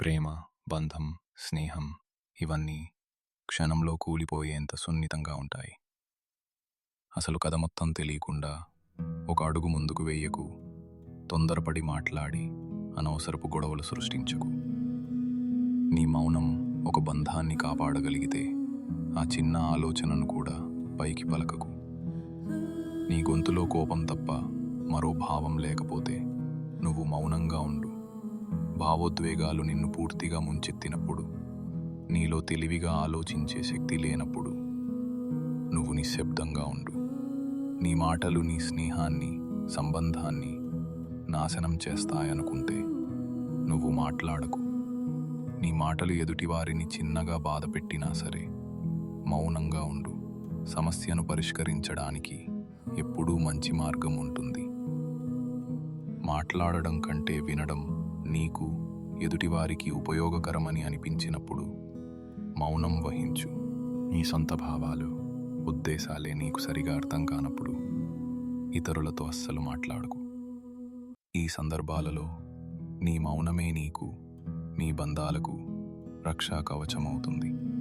ప్రేమ బంధం స్నేహం ఇవన్నీ క్షణంలో కూలిపోయేంత సున్నితంగా ఉంటాయి. అసలు కథ మొత్తం తెలియకుండా ఒక అడుగు ముందుకు వేయకు తొందరపడి మాట్లాడి అనవసరపు గొడవలు సృష్టించకు. నీ మౌనం ఒక బంధాన్ని కాపాడగలిగితే ఆ చిన్న ఆలోచనను కూడా పైకి పలకకు. నీ గొంతులో కోపం తప్ప మరో భావం లేకపోతే నువ్వు మౌనంగా ఉండు. భావోద్వేగాలు నిన్ను పూర్తిగా ముంచెత్తినప్పుడు నీలో తెలివిగా ఆలోచించే శక్తి లేనప్పుడు నువ్వు నిశ్శబ్దంగా ఉండు. నీ మాటలు నీ స్నేహాన్ని సంబంధాన్ని నాశనం చేస్తాయనుకుంటే నువ్వు మాట్లాడకు. నీ మాటలు ఎదుటివారిని చిన్నగా బాధ పెట్టినా సరే మౌనంగా ఉండు. సమస్యను పరిష్కరించడానికి ఎప్పుడూ మంచి మార్గం ఉంటుంది. మాట్లాడడం కంటే వినడం నీకు ఎదుటివారికి ఉపయోగకరమని అనిపించినప్పుడు మౌనం వహించు. నీ సొంత భావాలు ఉద్దేశాలే నీకు సరిగా అర్థం కానప్పుడు ఇతరులతో అస్సలు మాట్లాడకు. ఈ సందర్భాలలో నీ మౌనమే నీకు నీ బంధాలకు రక్షా కవచమవుతుంది.